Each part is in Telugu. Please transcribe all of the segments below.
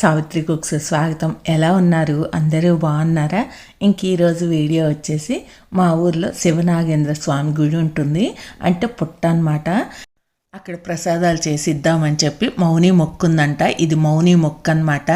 సావిత్రి కుక్స్ స్వాగతం. ఎలా ఉన్నారు? అందరూ బాగున్నారా? ఇంక ఈరోజు వీడియో వచ్చేసి మా ఊర్లో శివనాగేంద్ర స్వామి గుడి ఉంటుంది. అంటే పుట్ట అన్నమాట అక్కడ ప్రసాదాలు చేసి ఇద్దామని చెప్పి మౌని మొక్కుందంట. ఇది మౌని మొక్క అనమాట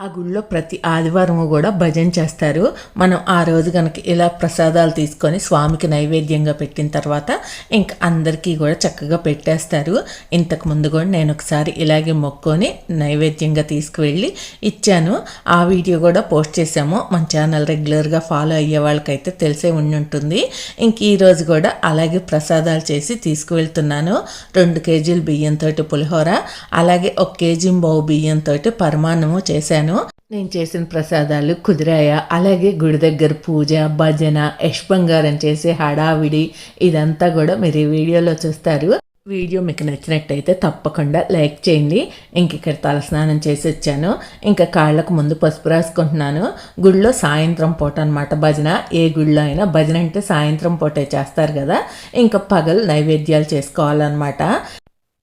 ఆ గుళ్ళో ప్రతి ఆదివారం కూడా భజన చేస్తారు. మనం ఆ రోజు కనుక ఇలా ప్రసాదాలు తీసుకొని స్వామికి నైవేద్యంగా పెట్టిన తర్వాత ఇంక అందరికీ కూడా చక్కగా పెట్టేస్తారు. ఇంతకు ముందు కూడా నేను ఒకసారి ఇలాగే మొక్కొని నైవేద్యంగా తీసుకువెళ్ళి ఇచ్చాను. ఆ వీడియో కూడా పోస్ట్ చేసాము మన ఛానల్ రెగ్యులర్గా ఫాలో అయ్యే వాళ్ళకైతే తెలిసే ఉండి ఉంటుంది. ఇంక ఈరోజు కూడా అలాగే ప్రసాదాలు చేసి తీసుకువెళ్తున్నాను. రెండు కేజీలు బియ్యంతో పులిహోర అలాగే ఒక కేజీ బావు బియ్యంతో పరమాన్నము చేశాను. నేను చేసిన ప్రసాదాలు కుదిరాయ? అలాగే గుడి దగ్గర పూజ భజన యష్ బంగారం చేసే హడావిడి ఇదంతా కూడా మీరు ఈ వీడియోలో చూస్తారు. వీడియో మీకు నచ్చినట్టయితే తప్పకుండా లైక్ చేయండి. ఇంక ఇక్కడ తలస్నానం చేసి వచ్చాను. ఇంకా కాళ్ళకు ముందు పసుపు రాసుకుంటున్నాను. గుడిలో సాయంత్రం పూట అనమాట భజన. ఏ గుడిలో అయినా భజన అంటే సాయంత్రం పూటే చేస్తారు కదా. ఇంకా పగలు నైవేద్యాలు చేసుకోవాలన్నమాట.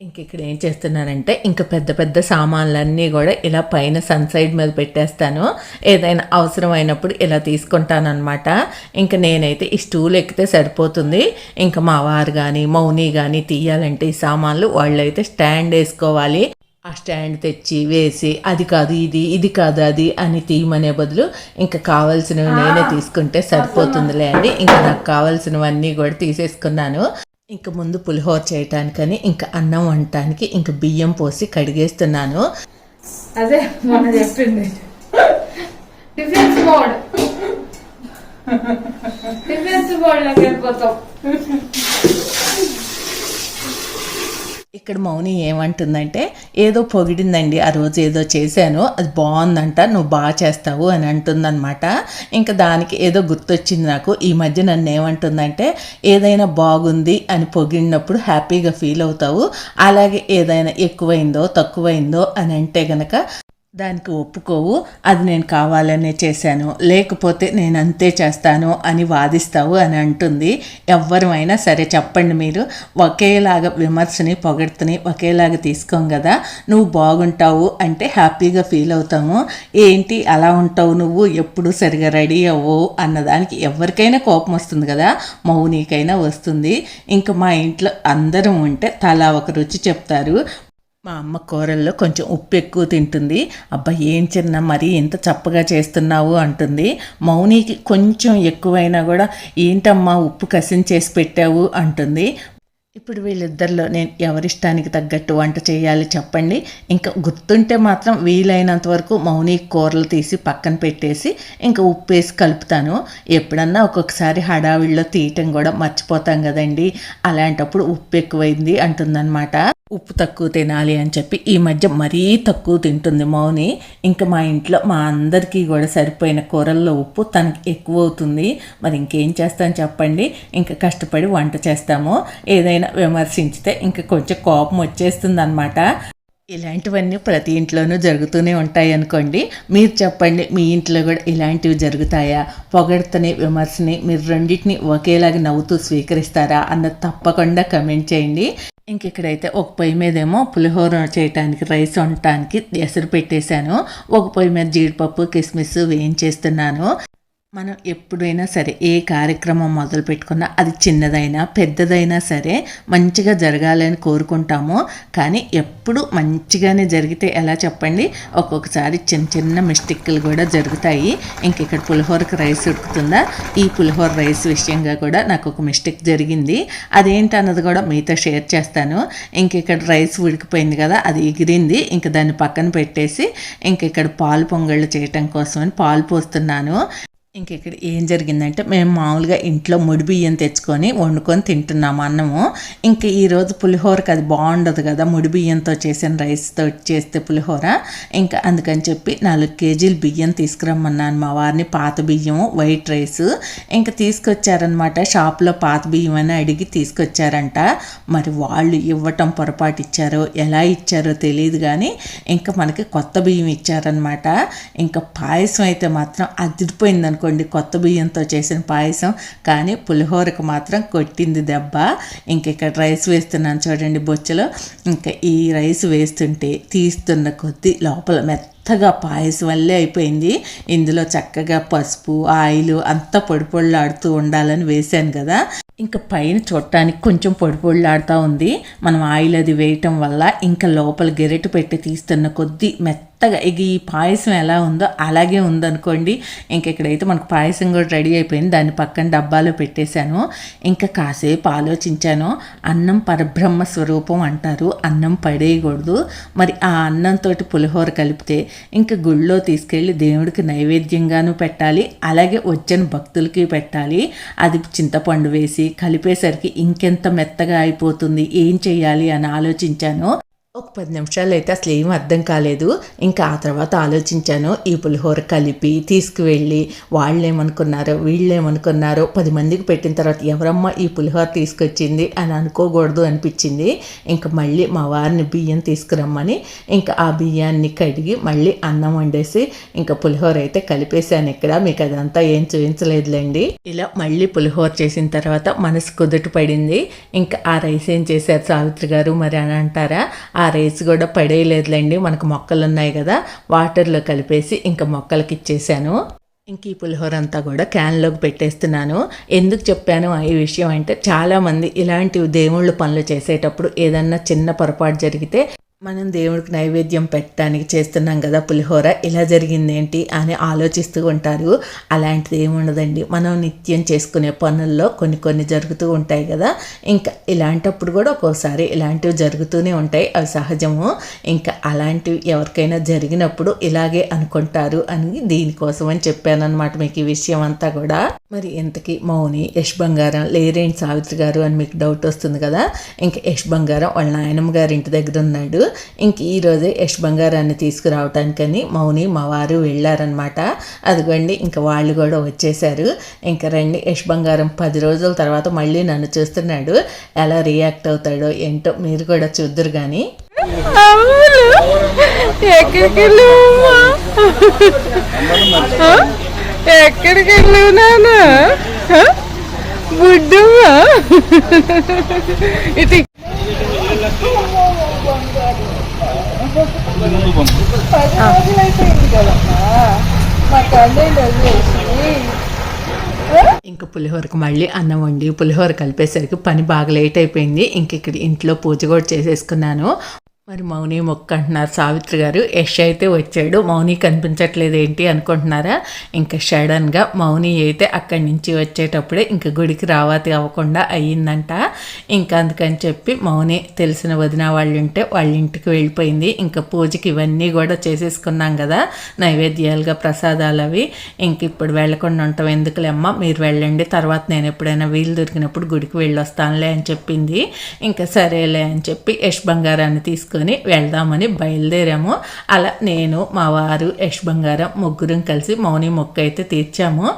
ఇంక ఇక్కడ ఏం చేస్తున్నానంటే ఇంకా పెద్ద పెద్ద సామాన్లన్నీ కూడా ఇలా పైన సన్ సైడ్ మీద పెట్టేస్తాను. ఏదైనా అవసరం అయినప్పుడు ఇలా తీసుకుంటానమాట ఇంకా నేనైతే ఈ స్టూల్ ఎక్కితే సరిపోతుంది. ఇంకా మా వారు కానీ మౌని కానీ తీయాలంటే ఈ సామాన్లు వాళ్ళైతే స్టాండ్ వేసుకోవాలి. ఆ స్టాండ్ తెచ్చి వేసి అది కాదు ఇది ఇది కాదు అది అని తీయమనే బదులు ఇంకా కావాల్సినవి నేనే తీసుకుంటే సరిపోతుందిలే అండి ఇంకా నాకు కావాల్సినవన్నీ కూడా తీసేసుకున్నాను. ఇంక ముందు పులిహోర చేయటానికని ఇంకా అన్నం వండటానికి ఇంక బియ్యం పోసి కడిగేస్తున్నాను. అదే మొన్న చెప్పింది. డిఫెన్స్ మోడ్ డిఫెన్స్ మోడ్లోకి వెళ్ళిపోతాం. ఇక్కడ మౌని ఏమంటుందంటే ఏదో పొగిడిందండి ఆ రోజు ఏదో చేశాను అది బాగుందంట నువ్వు బాగా చేస్తావు అని అంటుందన్నమాట. ఇంకా దానికి ఏదో గుర్తొచ్చింది నాకు. ఈ మధ్య నన్ను ఏమంటుందంటే ఏదైనా బాగుంది అని పొగిడినప్పుడు హ్యాపీగా ఫీల్ అవుతావు. అలాగే ఏదైనా ఎక్కువైందో తక్కువైందో అని అంటే గనక దానికి ఒప్పుకోవు అది నేను కావాలనే చేశాను. లేకపోతే నేను అంతే చేస్తాను అని వాదిస్తావు అని అంటుంది. ఎవరమైనా సరే చెప్పండి మీరు. ఒకేలాగా విమర్శని పొగడ్తని ఒకేలాగా తీసుకోం కదా. నువ్వు బాగుంటావు అంటే హ్యాపీగా ఫీల్ అవుతాము. ఏంటి అలా ఉంటావు నువ్వు? ఎప్పుడు సరిగా రెడీ అవ్వు? అన్నదానికి ఎవరికైనా కోపం వస్తుంది కదా. మౌనికైనా వస్తుంది. ఇంకా మా ఇంట్లో అందరం ఉంటే తలా ఒక రుచి చెప్తారు. మా అమ్మ కూరల్లో కొంచెం ఉప్పు ఎక్కువ తింటుంది. అబ్బా ఏం చిన్న మరీ ఎంత చప్పగా చేస్తున్నావు అంటుంది. మౌనికి కొంచెం ఎక్కువైనా కూడా ఏంటమ్మా ఉప్పు కసించేసి పెట్టావు అంటుంది. ఇప్పుడు వీళ్ళిద్దరిలో నేను ఎవరిష్టానికి తగ్గట్టు వంట చేయాలి చెప్పండి. ఇంకా గుర్తుంటే మాత్రం వీలైనంత వరకు మౌని కూరలు తీసి పక్కన పెట్టేసి ఇంకా ఉప్పు వేసి కలుపుతాను. ఎప్పుడన్నా ఒక్కొక్కసారి హడావిడిలో తీయటం కూడా మర్చిపోతాం కదండి. అలాంటప్పుడు ఉప్పు ఎక్కువైంది అంటుందన్నమాట. ఉప్పు తక్కువ తినాలి అని చెప్పి ఈ మధ్య మరీ తక్కువ తింటుంది మౌని. ఇంకా మా ఇంట్లో మా అందరికీ కూడా సరిపోయిన కూరల్లో ఉప్పు తనకి ఎక్కువ అవుతుంది మరి ఇంకేం చేస్తాను చెప్పండి. ఇంకా కష్టపడి వంట చేస్తాము. ఏదైనా విమర్శించితే ఇంకా కొంచెం కోపం వచ్చేస్తుంది అనమాట ఇలాంటివన్నీ ప్రతి ఇంట్లోనూ జరుగుతూనే ఉంటాయి అనుకోండి. మీరు చెప్పండి మీ ఇంట్లో కూడా ఇలాంటివి జరుగుతాయా? పొగడతని విమర్శని మీరు రెండింటిని ఒకేలాగా నవ్వుతూ స్వీకరిస్తారా అన్నది తప్పకుండా కమెంట్ చేయండి. ఇంక ఇక్కడైతే ఒక పొయ్యి మీదేమో పులిహోర చేయటానికి రైస్ వండటానికి ఎసరు పెట్టేశాను. ఒక పొయ్యి మీద జీడిపప్పు కిస్మిస్ వేయించేస్తున్నాను. మనం ఎప్పుడైనా సరే ఏ కార్యక్రమం మొదలు పెట్టుకున్నా అది చిన్నదైనా పెద్దదైనా సరే మంచిగా జరగాలని కోరుకుంటాము. కానీ ఎప్పుడు మంచిగానే జరిగితే ఎలా చెప్పండి? ఒక్కొక్కసారి చిన్న చిన్న మిస్టేక్లు కూడా జరుగుతాయి. ఇంక ఇక్కడ పులిహోరకి రైస్ ఉడుకుతుందా? ఈ పులిహోర రైస్ విషయంగా కూడా నాకు ఒక మిస్టేక్ జరిగింది. అదేంటి అన్నది కూడా మీతో షేర్ చేస్తాను. ఇంక ఇక్కడ రైస్ ఉడికిపోయింది కదా అది ఎగిరింది. ఇంక దాన్ని పక్కన పెట్టేసి ఇంక ఇక్కడ పాలు పొంగళ్ళు చేయటం కోసమని పాలు పోస్తున్నాను. ఇంక ఇక్కడ ఏం జరిగిందంటే మేము మామూలుగా ఇంట్లో ముడి బియ్యం తెచ్చుకొని వండుకొని తింటున్నాము అన్నము. ఇంక ఈరోజు పులిహోరకి అది బాగుండదు కదా ముడి బియ్యంతో చేసిన రైస్తో చేస్తే పులిహోర. ఇంకా అందుకని చెప్పి నాలుగు కేజీలు బియ్యం తీసుకురమ్మన్నాను మా వారిని పాత బియ్యం వైట్ రైస్. ఇంకా తీసుకొచ్చారనమాట షాప్లో పాత బియ్యం అని అడిగి తీసుకొచ్చారంట. మరి వాళ్ళు ఇవ్వటం పొరపాటు ఇచ్చారో ఎలా ఇచ్చారో తెలియదు కానీ ఇంకా మనకి కొత్త బియ్యం ఇచ్చారనమాట ఇంకా పాయసం అయితే మాత్రం అదిరిపోయిందనుకో అనుకోండి కొత్త బియ్యంతో చేసిన పాయసం. కానీ పులిహోరకు మాత్రం కొట్టింది దెబ్బ. ఇంక ఇక్కడ రైస్ వేస్తున్నాను చూడండి బొచ్చలో. ఇంకా ఈ రైస్ వేస్తుంటే తీస్తున్న కొద్దీ లోపల మెత్తగా పాయసం వల్లే అయిపోయింది. ఇందులో చక్కగా పసుపు ఆయిల్ అంతా పొడి పొడిలాడుతూ ఉండాలని వేశాను కదా. ఇంకా పైన చూడటానికి కొంచెం పొడి పొడిలాడుతూ ఉంది. మనం ఆయిల్ అది వేయటం వల్ల ఇంకా లోపల గెరెటు పెట్టి తీస్తున్న కొద్దీ మెత్త మెత్తగా ఇక ఈ పాయసం ఎలా ఉందో అలాగే ఉందనుకోండి. ఇంక ఇక్కడైతే మనకు పాయసం కూడా రెడీ అయిపోయింది దాన్ని పక్కన డబ్బాలో పెట్టేశాను. ఇంకా కాసేపు ఆలోచించాను. అన్నం పరబ్రహ్మ స్వరూపం అంటారు. అన్నం పడేయకూడదు. మరి ఆ అన్నంతో పులిహోర కలిపితే ఇంకా గుళ్ళో తీసుకెళ్ళి దేవుడికి నైవేద్యంగాను పెట్టాలి. అలాగే వచ్చిన భక్తులకి పెట్టాలి. అది చింతపండు వేసి కలిపేసరికి ఇంకెంత మెత్తగా అయిపోతుంది ఏం చేయాలి అని ఆలోచించాను. ఒక పది నిమిషాలు అయితే అసలు ఏం అర్థం కాలేదు. ఇంకా ఆ తర్వాత ఆలోచించాను ఈ పులిహోర కలిపి తీసుకువెళ్ళి వాళ్ళేమనుకున్నారో వీళ్ళేమనుకున్నారో పది మందికి పెట్టిన తర్వాత ఎవరమ్మా ఈ పులిహోర తీసుకొచ్చింది అని అనుకోకూడదు అనిపించింది. ఇంకా మళ్ళీ మా వారిని బియ్యం తీసుకురమ్మని ఇంకా ఆ బియ్యాన్ని కడిగి మళ్ళీ అన్నం వండేసి ఇంకా పులిహోర అయితే కలిపేశాను ఇక్కడ. మీకు అదంతా ఏం చూపించలేదులేండి. ఇలా మళ్ళీ పులిహోర చేసిన తర్వాత మనసు కుదుట పడింది. ఇంకా ఆ రైస్ ఏం చేశారు సావిత్రి గారు? మరి అని అంటారా? ఆ రైస్ కూడా పడేయలేదులేండి. మనకు మొక్కలు ఉన్నాయి కదా వాటర్లో కలిపేసి ఇంకా మొక్కలకి ఇచ్చేసాను. ఇంక ఈ పులిహోర అంతా కూడా క్యాన్లోకి పెట్టేస్తున్నాను. ఎందుకు చెప్పాను ఈ విషయం అంటే చాలామంది ఇలాంటి దేవుళ్ళ పనులు చేసేటప్పుడు ఏదన్నా చిన్న పొరపాటు జరిగితే మనం దేవుడికి నైవేద్యం పెట్టడానికి చేస్తున్నాం కదా పులిహోర ఇలా జరిగింది ఏంటి అని ఆలోచిస్తూ ఉంటారు. అలాంటిది ఏముండదండి మనం నిత్యం చేసుకునే పనుల్లో కొన్ని కొన్ని జరుగుతూ ఉంటాయి కదా. ఇంకా ఇలాంటప్పుడు కూడా ఒక్కోసారి ఇలాంటివి జరుగుతూనే ఉంటాయి. అవి సహజము. ఇంకా అలాంటివి ఎవరికైనా జరిగినప్పుడు ఇలాగే అనుకుంటారు అని దీనికోసం అని చెప్పాను మీకు ఈ విషయం అంతా కూడా. మరి ఇంతకీ మౌని యష్ బంగారం లేరేంటి సావిత్రి గారు అని మీకు డౌట్ వస్తుంది కదా. ఇంకా యష్ బంగారం వాళ్ళ నాయనమ్మ గారి ఇంటి దగ్గర ఉన్నాడు. ఇంక ఈరోజే యష్ బంగారాన్ని తీసుకురావటానికని మౌని మా వారు వెళ్ళారనమాట అదిగోండి ఇంకా వాళ్ళు కూడా వచ్చేసారు ఇంకా రండి యష్ బంగారం పది రోజుల తర్వాత మళ్ళీ నన్ను చూస్తున్నాడు. ఎలా రియాక్ట్ అవుతాడో ఏంటో మీరు కూడా చూద్దరు కానీ ఎక్కడికి ఎక్కడికి వెళ్ళావు నాన్న? బుడ్డమ్మా ఇది ఇంక పులిహోరకు మళ్ళీ అన్నం వండి పులిహోర కలిపేసరికి పని బాగా లేట్ అయిపోయింది. ఇంక ఇక్కడ ఇంట్లో పూజ కూడా చేసేసుకున్నాను. మరి మౌని మొక్క అంటున్నారు. సావిత్రి గారు యష్ అయితే వచ్చాడు. మౌని కనిపించట్లేదు ఏంటి అనుకుంటున్నారా? ఇంకా సడన్గా మౌని అయితే అక్కడి నుంచి వచ్చేటప్పుడే ఇంకా గుడికి రావాతి అవ్వకుండా అయ్యిందంట. ఇంకా అందుకని చెప్పి మౌని తెలిసిన వదిన వాళ్ళు ఉంటే వాళ్ళ ఇంటికి వెళ్ళిపోయింది. ఇంకా పూజకి ఇవన్నీ కూడా చేసేసుకున్నాం కదా. నైవేద్యాలుగా ప్రసాదాలు అవి. ఇంక ఇప్పుడు వెళ్ళకుండా ఉంటాం. ఎందుకులేమ్మా మీరు వెళ్ళండి. తర్వాత నేను ఎప్పుడైనా వీలు దొరికినప్పుడు గుడికి వెళ్ళొస్తానులే అని చెప్పింది. ఇంకా సరేలే అని చెప్పి యష్ బంగారాన్ని తీసుకొని వెళ్దామని బయలుదేరాము. అలా నేను మా వారు యష్ బంగారం ముగ్గురం కలిసి మౌని మొక్క అయితే తీర్చాము.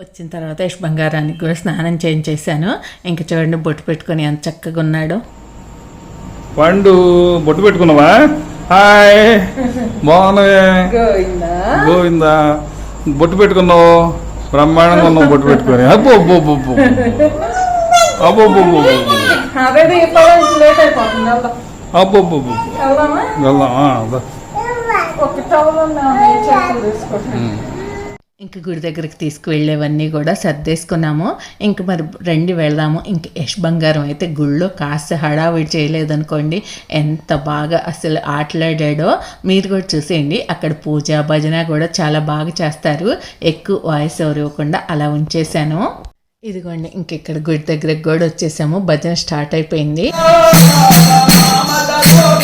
వచ్చిన తర్వాత యష్ బంగారానికి కూడా స్నానం చేయించేశాను. ఇంక చూడండి బొట్టు పెట్టుకొని ఎంత చక్కగా ఉన్నాడో. పండు బొట్టు పెట్టుకున్నావా? హాయ్. బాగున్నావే? గోవిందా. బొట్టు పెట్టుకున్నావు? బ్రహ్మాండంగా ఉన్నావు బొట్టు పెట్టుకొని. అబ్బో అబ్బో అబ్బో అబ్బో. అబ్బో అబ్బో. అబ్బో అదే లేట్ అయిపోతుంది వెళ్దాం అబ్బో అబ్బో అబ్బో వెళ్దామా వెళ్దాం ఆ, దా. ఒక టౌన్ ఉన్నాము చెప్పులు తీసుకుంటాం ఇంక గుడి దగ్గరికి తీసుకువెళ్ళేవన్నీ కూడా సర్దేసుకున్నాము. ఇంక మరి రండి వెళ్దాము. ఇంక యష్ బంగారం అయితే గుళ్ళో కాస్త హడావిడి చేయలేదనుకోండి ఎంత బాగా అసలు ఆటలాడాడో మీరు కూడా చూసేయండి. అక్కడ పూజ భజన కూడా చాలా బాగా చేస్తారు. ఎక్కువ వాయిస్ ఓవర్ ఇవ్వకుండా అలా ఉంచేశాను. ఇదిగోండి ఇంక ఇక్కడ గుడి దగ్గరకు కూడా వచ్చేసాము. భజన స్టార్ట్ అయిపోయింది. ఈ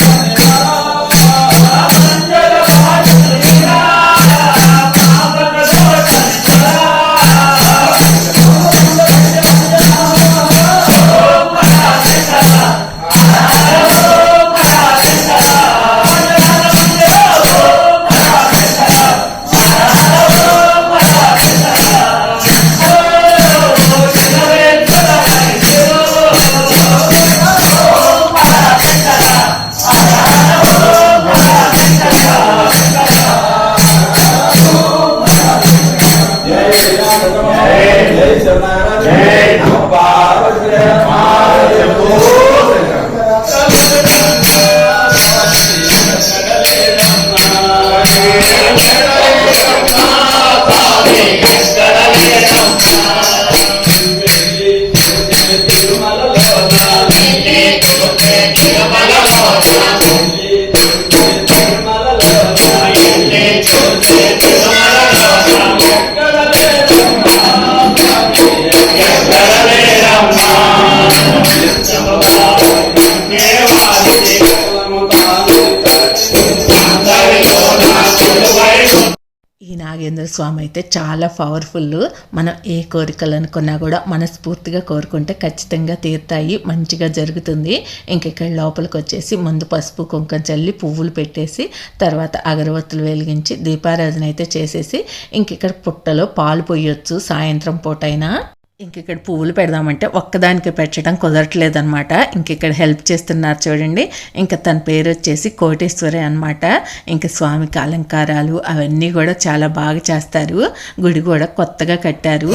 అయితే చాలా పవర్ఫుల్ మనం ఏ కోరికలు అనుకున్నా కూడా మనస్ఫూర్తిగా కోరుకుంటే ఖచ్చితంగా తీరుతాయి మంచిగా జరుగుతుంది. ఇంక ఇక్కడ లోపలికి వచ్చేసి ముందు పసుపు కుంకం చల్లి పువ్వులు పెట్టేసి తర్వాత అగరబత్తులు వెలిగించి దీపారాధన అయితే చేసేసి ఇంక ఇక్కడ పుట్టలో పాలు పోయొచ్చు సాయంత్రం పూట అయినా ఇంక ఇక్కడ పువ్వులు పెడదామంటే ఒక్కదానికి పెట్టడం కుదరట్లేదనమాట ఇంక ఇక్కడ హెల్ప్ చేస్తున్నారు చూడండి. ఇంకా తన పేరు వచ్చేసి కోటేశ్వరి అనమాట ఇంకా స్వామికి అలంకారాలు అవన్నీ కూడా చాలా బాగా చేస్తారు. గుడి కూడా కొత్తగా కట్టారు.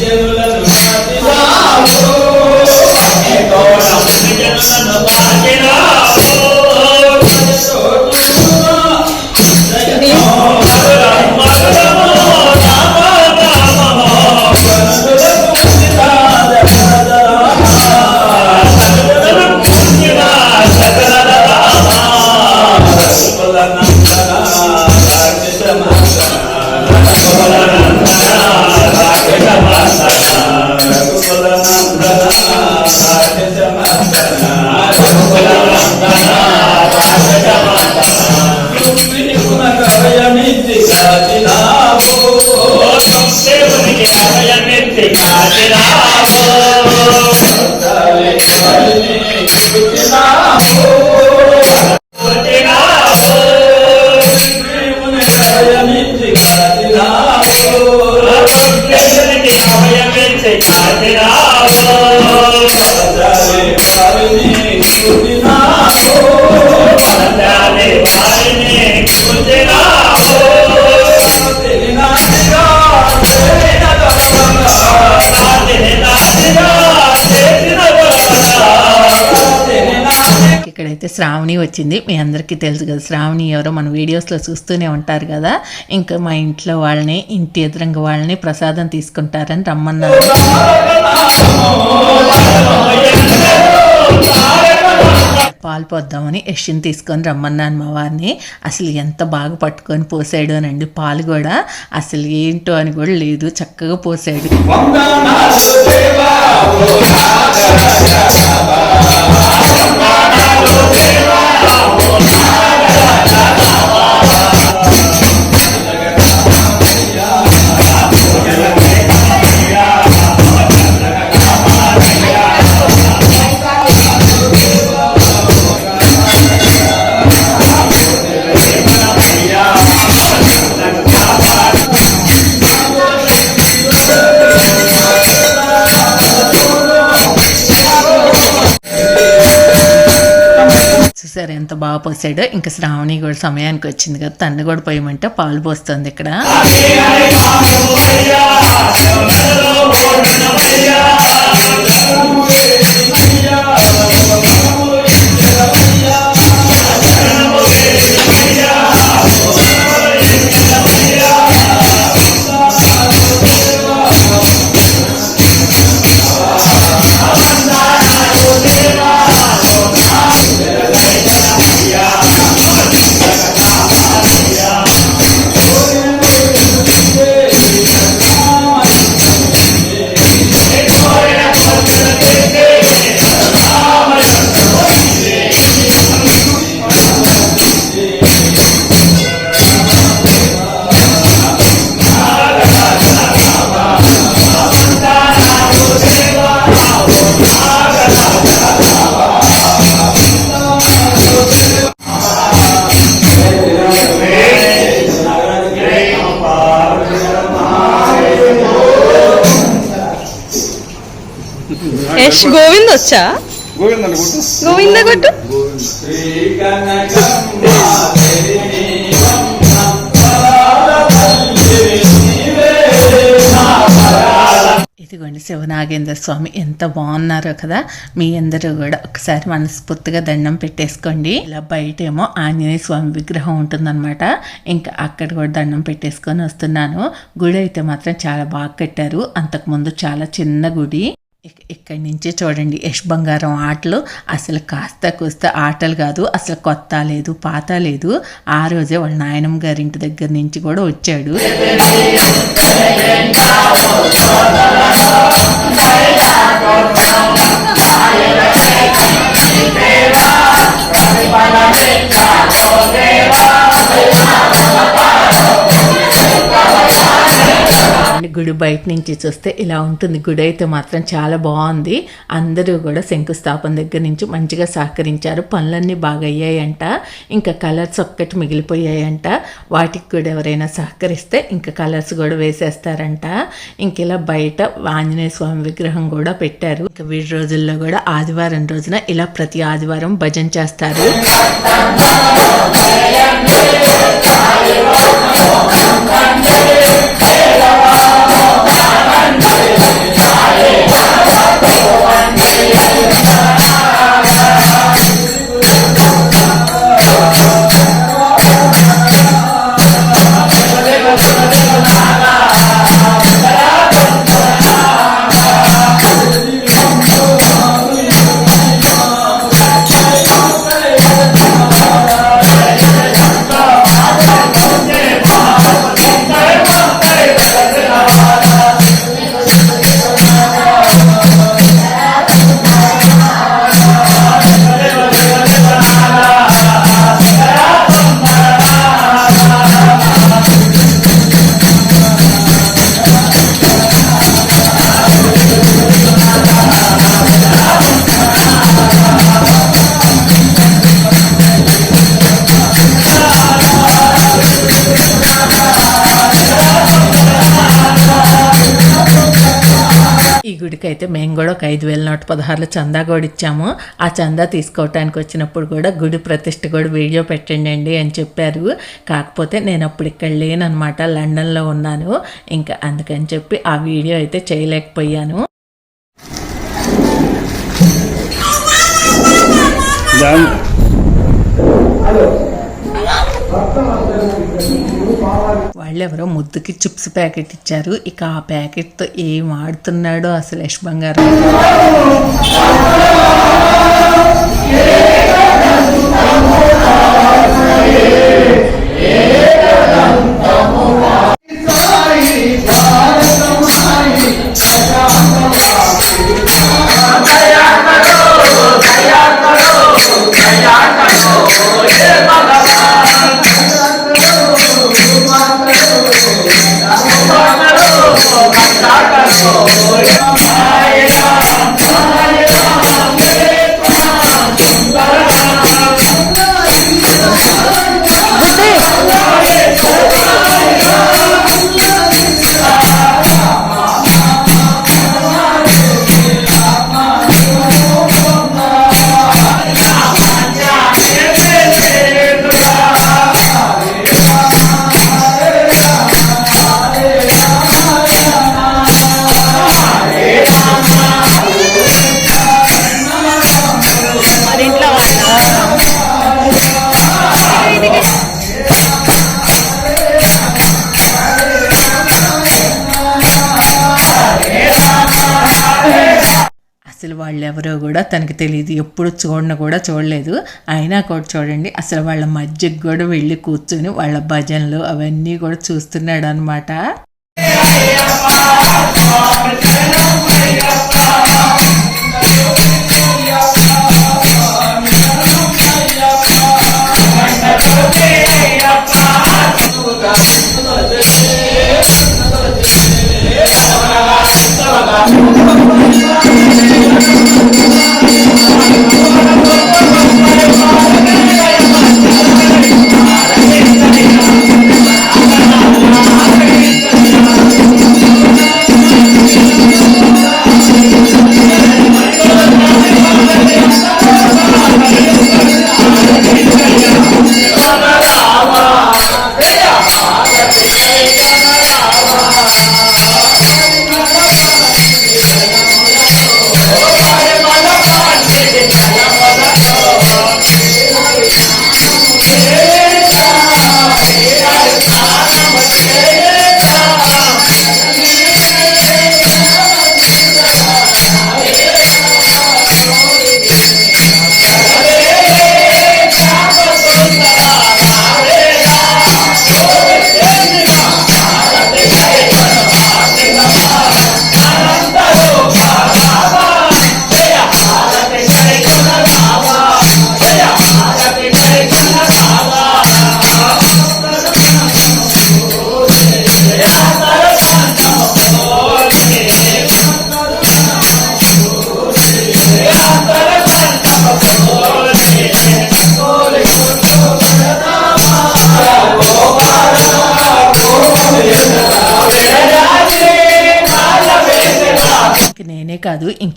ఇక్కడైతే శ్రావణి వచ్చింది. మీ అందరికీ తెలుసు కదా శ్రావణి ఎవరో మన వీడియోస్లో చూస్తూనే ఉంటారు కదా. ఇంకా మా ఇంట్లో వాళ్ళని ఇంటి ఎదురంగా వాళ్ళని ప్రసాదం తీసుకుంటారని రమ్మన్నారు. పాలు పోద్దామని యష్ని తీసుకొని రమ్మన్నాను మా వారిని. అసలు ఎంత బాగా పట్టుకొని పోసాడు అని అండి పాలు కూడా. అసలు ఏంటో అని కూడా లేదు చక్కగా పోసాడు. ఎంత బాగా పోసాడో. ఇంకా శ్రావణి కూడా సమయానికి వచ్చింది కదా తన్ను కూడా పోయమంటే పాలు పోస్తుంది ఇక్కడ. యష్ గోవింద్ వచ్చా? గోవింద కొట్టు. ఇదిగోండి శివనాగేంద్ర స్వామి ఎంత బాగున్నారో కదా? మీ అందరూ కూడా ఒకసారి మనస్ఫూర్తిగా దండం పెట్టేసుకోండి. ఇలా బయటేమో ఆంజనేయ స్వామి విగ్రహం ఉంటుందన్నమాట. ఇంకా అక్కడ కూడా దండం పెట్టేసుకొని వస్తున్నాను. గుడి అయితే మాత్రం చాలా బాగా కట్టారు. అంతకుముందు చాలా చిన్న గుడి. ఇక్కడి నుంచే చూడండి. యష్ బంగారం ఆటలు అసలు కాస్త కూస్త ఆటలు కాదు అసలు కొత్త లేదు పాత లేదు. ఆ రోజే వాళ్ళ నాయనమ్మ గారి ఇంటి దగ్గర నుంచి కూడా వచ్చాడు. గుడి బయట నుంచి చూస్తే ఇలా ఉంటుంది. గుడి అయితే మాత్రం చాలా బాగుంది. అందరూ కూడా శంకుస్థాపన దగ్గర నుంచి మంచిగా సహకరించారు. పనులన్నీ బాగా అయ్యాయంట ఇంకా కలర్స్ ఒక్కటి మిగిలిపోయాయంట. వాటికి కూడా ఎవరైనా సహకరిస్తే ఇంకా కలర్స్ కూడా వేసేస్తారంట. ఇంక ఇలా బయట ఆంజనేయ స్వామి విగ్రహం కూడా పెట్టారు. ఇంకా వీడి రోజుల్లో కూడా ఆదివారం రోజున ఇలా ప్రతి ఆదివారం భజన చేస్తారు. ఈ Yeah. అయితే మేము కూడా ఒక ఐదు వేల నూట పదహారులో చందా కూడా ఇచ్చాము. ఆ చందా తీసుకోవటానికి వచ్చినప్పుడు కూడా గుడి ప్రతిష్ఠ కూడా వీడియో పెట్టండి అండి అని చెప్పారు. కాకపోతే నేను అప్పుడు ఇక్కడ లేనమాట లండన్లో ఉన్నాను. ఇంకా అందుకని చెప్పి ఆ వీడియో అయితే చేయలేకపోయాను. దాని వాళ్ళెవరో ముద్దుకి చిప్స్ ప్యాకెట్ ఇచ్చారు ఇక ఆ ప్యాకెట్తో ఏం ఆడుతున్నాడో అసలు యశ్ బంగారం వాళ్ళు ఎవరో కూడా తనకి తెలియదు ఎప్పుడు చూడను కూడా చూడలేదు అయినా కూడా చూడండి అసలు వాళ్ళ మధ్యకి కూడా వెళ్ళి కూర్చొని వాళ్ళ భజనలు అవన్నీ కూడా చూస్తున్నాడు అనమాట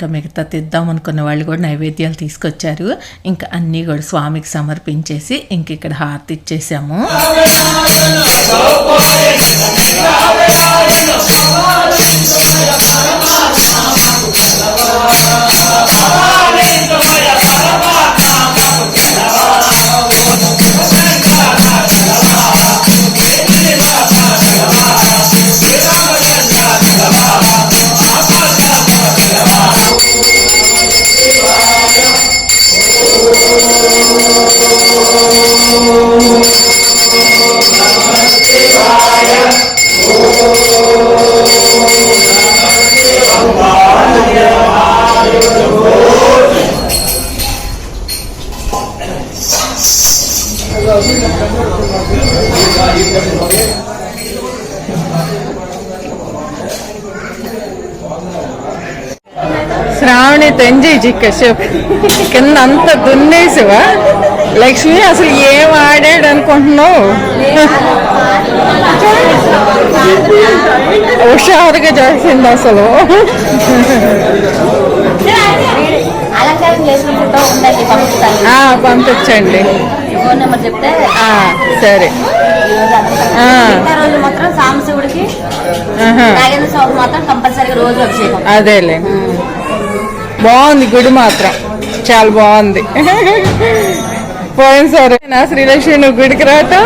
ఇంకా మిగతా తెద్దాం అనుకున్న వాళ్ళు కూడా నైవేద్యాలు తీసుకొచ్చారు. ఇంకా అన్నీ కూడా స్వామికి సమర్పించేసి ఇంక ఇక్కడ హారతి ఇచ్చేసాము. ఎంజాయ్ చిక్కసేపు కింద అంత దున్నేసివా? లక్ష్మి అసలు ఏం ఆడాడు అనుకుంటున్నావు? హుషారుగా చేసింది అసలు. పంపించండి. సరే. రోజు మాత్రం సాంబశివుడికి ఆహా, నాగేంద్ర స్వామి మాత్రం కంపల్సరీగా రోజు అభిషేకం. అదేలే. బాగుంది గుడి మాత్రం. చాలా బాగుంది. పోయినసారి నా శ్రీలక్ష్మి నువ్వు గుడికి రావటం?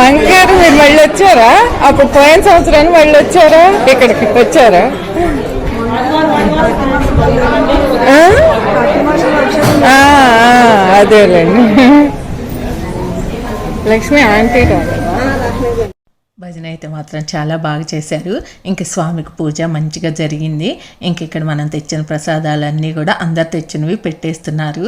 మంగారు మీరు మళ్ళీ వచ్చారా? అప్పుడు పోయిన సంవత్సరాన్ని మళ్ళీ వచ్చారా? ఇక్కడికి వచ్చారా? అదేలేండి. లక్ష్మి ఆంటీ కాదు భజన అయితే మాత్రం చాలా బాగా చేశారు. ఇంక స్వామికి పూజ మంచిగా జరిగింది. ఇంక ఇక్కడ మనం తెచ్చిన ప్రసాదాలన్నీ కూడా అందరు తెచ్చినవి పెట్టేస్తున్నారు.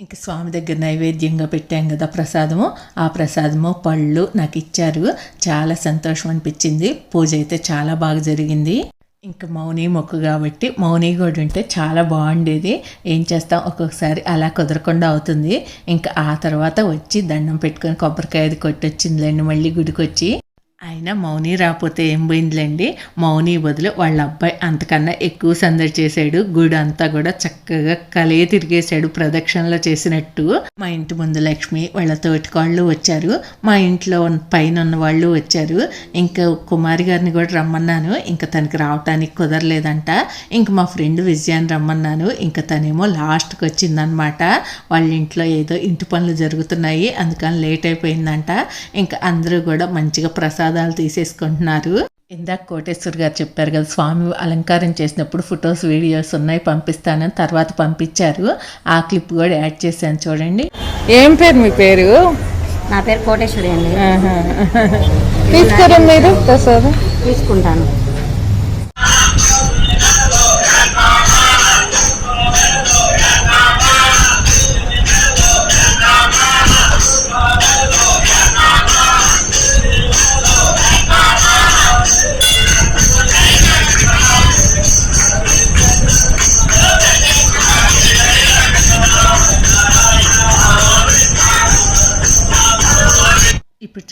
ఇంక స్వామి దగ్గర నైవేద్యంగా పెట్టాం కదా ప్రసాదము. ఆ ప్రసాదము పళ్ళు నాకు ఇచ్చారు. చాలా సంతోషం అనిపించింది. పూజ అయితే చాలా బాగా జరిగింది. ఇంకా మౌని మొక్కు కాబట్టి మౌని కూడా ఉంటే చాలా బాగుండేది. ఏం చేస్తాం? ఒక్కొక్కసారి అలా కుదరకుండా అవుతుంది. ఇంకా ఆ తర్వాత వచ్చి దండం పెట్టుకొని కొబ్బరికాయ అది కొట్టొచ్చిందిలేండి మళ్ళీ గుడికి వచ్చి అయినా మౌని రాకపోతే ఏం పోయిందిలేండి? మౌని బదులు వాళ్ళ అబ్బాయి అంతకన్నా ఎక్కువ సందడి చేశాడు. గుడి అంతా కూడా చక్కగా కలే తిరిగేశాడు ప్రదక్షిణలో చేసినట్టు. మా ఇంటి ముందు లక్ష్మి వాళ్ళ తోటికాళ్ళు వచ్చారు. మా ఇంట్లో పైన ఉన్న వాళ్ళు వచ్చారు. ఇంకా కుమారి గారిని కూడా రమ్మన్నాను. ఇంకా తనకి రావటానికి కుదరలేదంట. ఇంక మా ఫ్రెండ్ విజయాన్ని రమ్మన్నాను. ఇంకా తనేమో లాస్ట్కి వచ్చిందనమాట వాళ్ళ ఇంట్లో ఏదో ఇంటి పనులు జరుగుతున్నాయి. అందుకని లేట్ అయిపోయిందంట. ఇంకా అందరూ కూడా మంచిగా ప్రసాదాలు తీసేసుకుంటున్నారు. ఇందాక కోటేశ్వర్ గారు చెప్పారు కదా స్వామి అలంకారం చేసినప్పుడు ఫొటోస్ వీడియోస్ ఉన్నాయి పంపిస్తానని తర్వాత పంపించారు. ఆ క్లిప్ కూడా యాడ్ చేశాను చూడండి. ఏం పేరు మీ పేరు? నా పేరు కోటేశ్వరి అండి. ఆహా. తీసుకోరా మీరు ప్రసాదం. తీసుకుంటాను.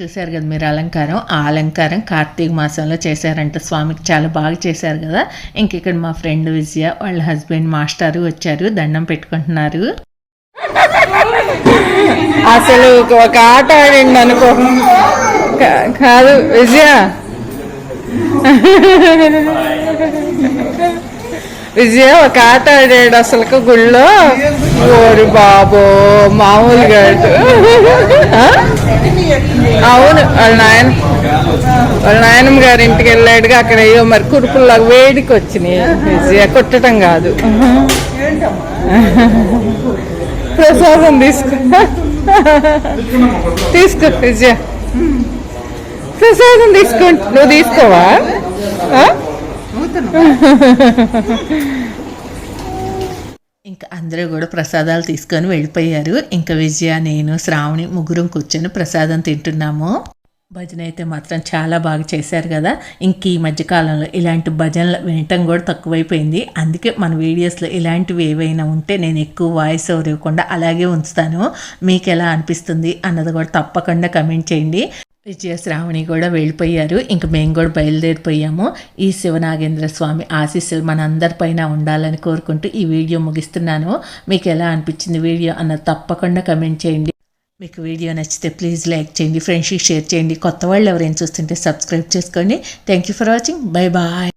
చూశారు కదా మీరు అలంకారం. ఆ అలంకారం కార్తీక మాసంలో చేశారంట. స్వామికి చాలా బాగా చేశారు కదా. ఇంక ఇక్కడ మా ఫ్రెండ్ విజయ వాళ్ళ హస్బెండ్ మాస్టారు వచ్చారు. దండం పెట్టుకుంటున్నారు. అసలు ఒక ఆట ఆడండి అనుకో. కా- కాదు విజయ. విజయ ఒక ఆట ఆడాడు అసలు గుళ్ళో. ఓరు బాబో మామూలుగా అవును వాళ్ళ నాయన వాళ్ళ నాయనమ్మ గారి ఇంటికి వెళ్ళాడుగా అక్కడ అయ్యో మరి కురుపుల్లాగా వేడికి వచ్చినాయి విజయ కొట్టడం కాదు. ప్రసాదం తీసుకో. తీసుకో విజయ. ప్రసాదం తీసుకో నువ్వు తీసుకోవా? ఇంకా అందరూ కూడా ప్రసాదాలు తీసుకొని వెళ్ళిపోయారు. ఇంకా విజయ నేను శ్రావణి ముగ్గురం కూర్చొని ప్రసాదం తింటున్నాము. భజన అయితే మాత్రం చాలా బాగా చేశారు కదా. ఇంక ఈ మధ్యకాలంలో ఇలాంటి భజనలు వినటం కూడా తక్కువైపోయింది. అందుకే మన వీడియోస్లో ఇలాంటివి ఏవైనా ఉంటే నేను ఎక్కువ వాయిస్ ఓవర్ ఇవ్వకుండా అలాగే ఉంచుతాను. మీకు ఎలా అనిపిస్తుంది అన్నది కూడా తప్పకుండా కమెంట్ చేయండి. విజయ శ్రావణి కూడా వెళ్ళిపోయారు. ఇంక మేము కూడా బయలుదేరిపోయాము. ఈ శివనాగేంద్ర స్వామి ఆశీస్సులు మనందరిపైన ఉండాలని కోరుకుంటూ ఈ వీడియో ముగిస్తున్నాను. మీకు ఎలా అనిపించింది వీడియో అన్న తప్పకుండా కమెంట్ చేయండి. మీకు వీడియో నచ్చితే ప్లీజ్ లైక్ చేయండి ఫ్రెండ్స్కి షేర్ చేయండి. కొత్త వాళ్ళు ఎవరైనా చూస్తుంటే సబ్స్క్రైబ్ చేసుకోండి. Thank you for watching. Bye bye.